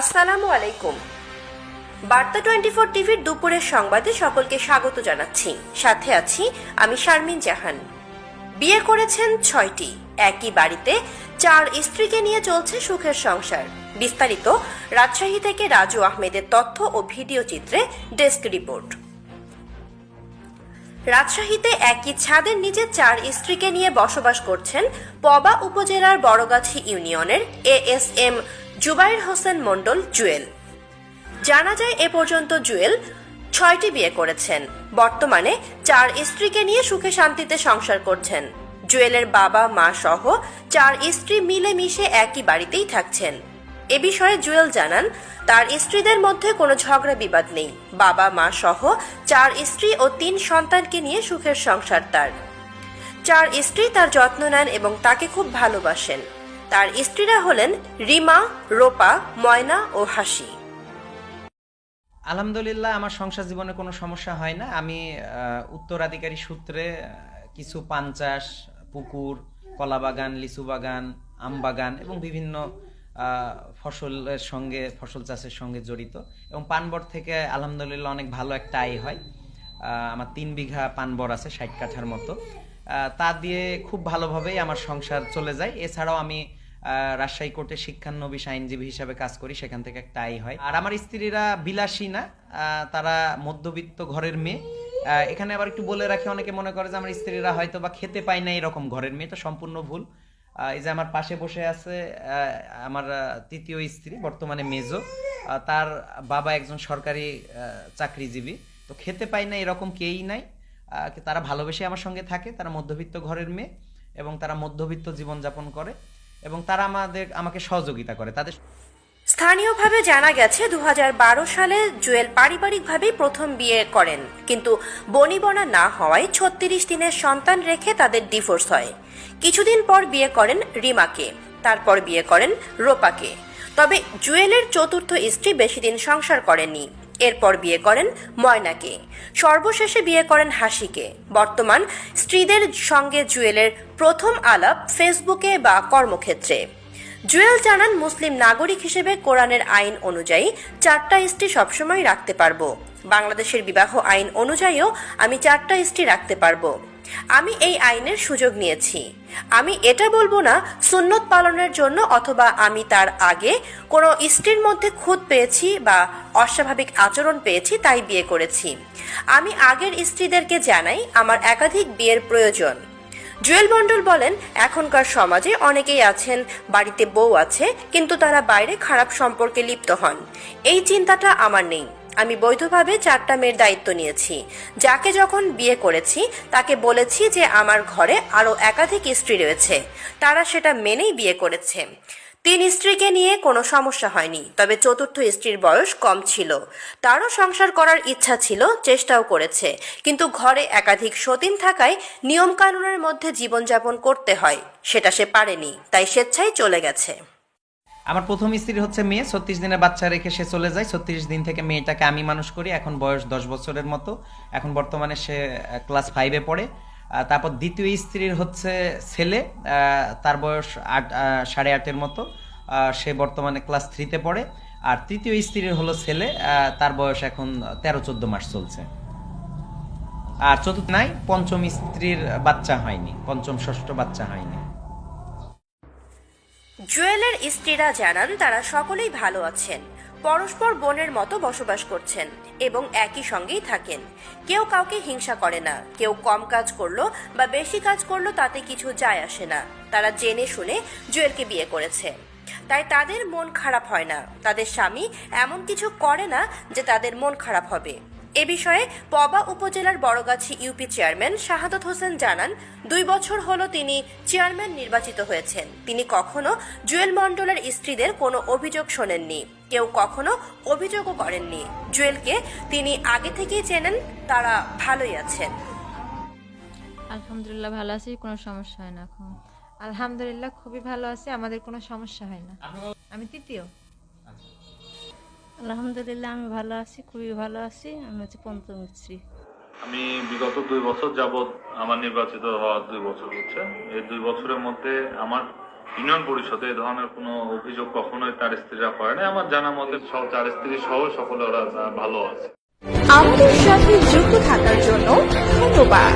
আসসালামু আলাইকুম। বার্তা টোয়েন্টি ফোর টিভির দুপুরের সংবাদে সকলকে স্বাগত জানাচ্ছি। সাথে আছি আমি শারমিন জাহান। বিয়ে করেছেন ছয়টি। একই বাড়িতে চার স্ত্রীকে নিয়ে চলছে সুখের সংসার। বিস্তারিত রাজশাহী থেকে রাজু আহমেদের তথ্য ও ভিডিও চিত্রে ডেস্ক রিপোর্ট। রাজশাহীতে একই ছাদের নিচে চার স্ত্রীকে নিয়ে বসবাস করছেন পবা উপজেলার বড়গাছি ইউনিয়নের এএসএম জুবাইর হোসেন মণ্ডল জুয়েল। জানা যায় এ পর্যন্ত জুয়েল ছয়টি বিয়ে করেছেন। বর্তমানে চার স্ত্রীকে নিয়ে সুখে শান্তিতে সংসার করছেন। জুয়েলের বাবা, মা সহ চার স্ত্রী মিলেমিশে একই বাড়িতেই থাকছেন। এ বিষয়ে জুয়েল জানান, তার স্ত্রীদের মধ্যে কোনো ঝগড়া বিবাদ নেই। বাবা, মা সহ চার স্ত্রী ও তিন সন্তানকে নিয়ে সুখের সংসার তার। চার স্ত্রী তার যত্ন নেন এবং তাকে খুব ভালোবাসেন। তার স্ত্রীরা হলেন রিমা, রোপা, ময়না ও হাসি। আলহামদুলিল্লাহ, আমার সংসার জীবনে কোনো সমস্যা হয় না। আমি উত্তরাধিকারী সূত্রে কিছু পান চাষ পুকুর, কলা বাগান, লিচু বাগান, আম বাগান এবং বিভিন্ন ফসলের সঙ্গে, ফসল চাষের সঙ্গে জড়িত এবং পানবর থেকে আলহামদুলিল্লাহ অনেক ভালো একটা আয় হয়। আমার তিন বিঘা পানবর আছে, ষাট কাঠার মতো। তা দিয়ে খুব ভালোভাবেই আমার সংসার চলে যায়। এছাড়াও আমি রাজশাহী কোর্টে শিক্ষানবিশ আইনজীবী হিসাবে কাজ করি, সেখান থেকে একটা আয় হয়। আর আমার স্ত্রীরা বিলাসী না তারা মধ্যবিত্ত ঘরের মেয়ে। এখানে আবার একটু বলে রাখি, অনেকে মনে করে যে আমার স্ত্রীরা হয়তো বা খেতে পায় না এরকম ঘরের মেয়ে তো সম্পূর্ণ ভুল। এই যে আমার পাশে বসে আছে আমার তৃতীয় স্ত্রী, বর্তমানে মেজো। তার বাবা একজন সরকারি চাকরিজীবী। তো খেতে পায় না এরকম কেউই নাই। তারা ভালোবেসে আমার সঙ্গে থাকে, তারা মধ্যবিত্ত ঘরের মেয়ে এবং তারা মধ্যবিত্ত জীবনযাপন করে। এবং তারা আমাদের, আমাকে সহযোগিতা করে। তাদের স্থানীয়ভাবে জানা গেছে দু হাজার বারো সালে জুয়েল পারিবারিকভাবেই প্রথম বিয়ে করেন। কিন্তু বনিবনা না হওয়ায় ছত্রিশ দিনের সন্তান রেখে তাদের ডিভোর্স হয়। কিছুদিন পর বিয়ে করেন রিমাকে, তারপর বিয়ে করেন রোপাকে। তবে জুয়েলের চতুর্থ স্ত্রী বেশি দিন সংসার করেননি। এরপর বিয়ে করেন ময়নাকে। সর্বশেষে বিয়ে করেন হাসিকে। বর্তমান স্ত্রীদের সঙ্গে জুয়েলের প্রথম আলাপ ফেসবুকে বা কর্মক্ষেত্রে। জুয়েল জানান, মুসলিম নাগরিক হিসেবে কোরআনের আইন অনুযায়ী চারটা স্ত্রী সবসময় রাখতে পারব। বাংলাদেশের বিবাহ আইন অনুযায়ীও আমি চারটা স্ত্রী রাখতে পারব। আমি এই আইনের সুযোগ নিয়েছি। আমি এটা বলব না, সুন্নত পালনের জন্য অথবা আমি তার আগে কোনো স্ত্রীর মধ্যে খুঁত পেয়েছি বা অস্বাভাবিক আচরণ পেয়েছি তাই বিয়ে করেছি। আমি আগের স্ত্রীদেরকে জানাই আমার একাধিক বিয়ের প্রয়োজন। জুয়েল মণ্ডল বলেন, এখনকার সমাজে অনেকেই আছেন, বাড়িতে বউ আছে, কিন্তু তারা বাইরে খারাপ সম্পর্কে লিপ্ত হন। এই চিন্তাটা আমার নেই। আমি বৈধভাবে চারটা মেয়ের দায়িত্ব নিয়েছি। যাকে যখন বিয়ে করেছি, তাকে বলেছি যে আমার ঘরে আরও একাধিক স্ত্রী রয়েছে। তারা সেটা মেনেই বিয়ে করেছে। তিন স্ত্রীকে নিয়ে কোনো সমস্যা হয়নি, তবে চতুর্থ স্ত্রীর বয়স কম ছিল। তারও সংসার করার ইচ্ছা ছিল, চেষ্টাও করেছে। কিন্তু ঘরে একাধিক সতীন থাকায় নিয়মকানুনের মধ্যে জীবনযাপন করতে হয়, সেটা সে পারেনি, তাই স্বেচ্ছায় চলে গেছে। আমার প্রথম স্ত্রী হচ্ছে মেয়ে, ছত্রিশ দিনের বাচ্চা রেখে সে চলে যায়। ছত্রিশ দিন থেকে মেয়েটাকে আমি মানুষ করি, এখন বয়স দশ বছরের মতো। এখন বর্তমানে সে ক্লাস ফাইভে পড়ে। তারপর দ্বিতীয় স্ত্রীর হচ্ছে ছেলে তার বয়স আট সাড়ে আটের মতো। সে বর্তমানে ক্লাস থ্রিতে পড়ে। আর তৃতীয় স্ত্রীর হলো ছেলে তার বয়স এখন তেরো, চোদ্দ মাস চলছে। আর চতুর্থ নাই, পঞ্চম স্ত্রীর বাচ্চা হয়নি, পঞ্চম ষষ্ঠ বাচ্চা হয়নি। জুয়েলের স্ত্রীরা জানান, তারা সকলেই ভালো আছেন। পরস্পর বোনের মতো বসবাস করছেন এবং একই সঙ্গেই থাকেন। কেউ কাউকে হিংসা করে না। কেউ কম কাজ করল বা বেশি কাজ করল তাতে কিছু যায় আসে না। তারা জেনে শুনে জুয়েলকে বিয়ে করেছে। তাই তাদের মন খারাপ হয় না। তাদের স্বামী এমন কিছু করে না যে তাদের মন খারাপ হবে। এ বিষয়ে পবা উপজেলার বড়গাছি ইউপি চেয়ারম্যান শাহাদত হোসেন জানান দুই বছর হলো তিনি চেয়ারম্যান নির্বাচিত হয়েছেন। তিনি কখনো জুয়েল মণ্ডলের স্ত্রীদের কোনো অভিযোগ শোনেননি। কেউ কখনো অভিযোগও করেননি। জুয়েলকে তিনি আগে থেকেই চেনেন তারা ভালোই আছেন। আলহামদুলিল্লাহ ভালো আছি কোনো সমস্যা হয় না এখন। আলহামদুলিল্লাহ খুবই ভালো আছি আমাদের কোনো সমস্যা হয় না। আমি তৃতীয়। আলহামদুলিল্লাহ আমি ভালো আছি খুবই ভালো আছি। আমি হচ্ছে পঞ্চম স্ত্রী আমি বিগত দুই বছর যাবৎ আমার নির্বাচিত হওয়ার দুই বছর হচ্ছে। এই দুই বছরের মধ্যে আমার ইউনিয়ন পরিষদে এই ধরনের কোনো অভিযোগ কখনোই তার স্ত্রীরা করে না আমার জানা মতে সহ চার স্ত্রী সহ সকলে ওরা ভালো আছে। আমাদের সাথে যুক্ত থাকার জন্য ধন্যবাদ।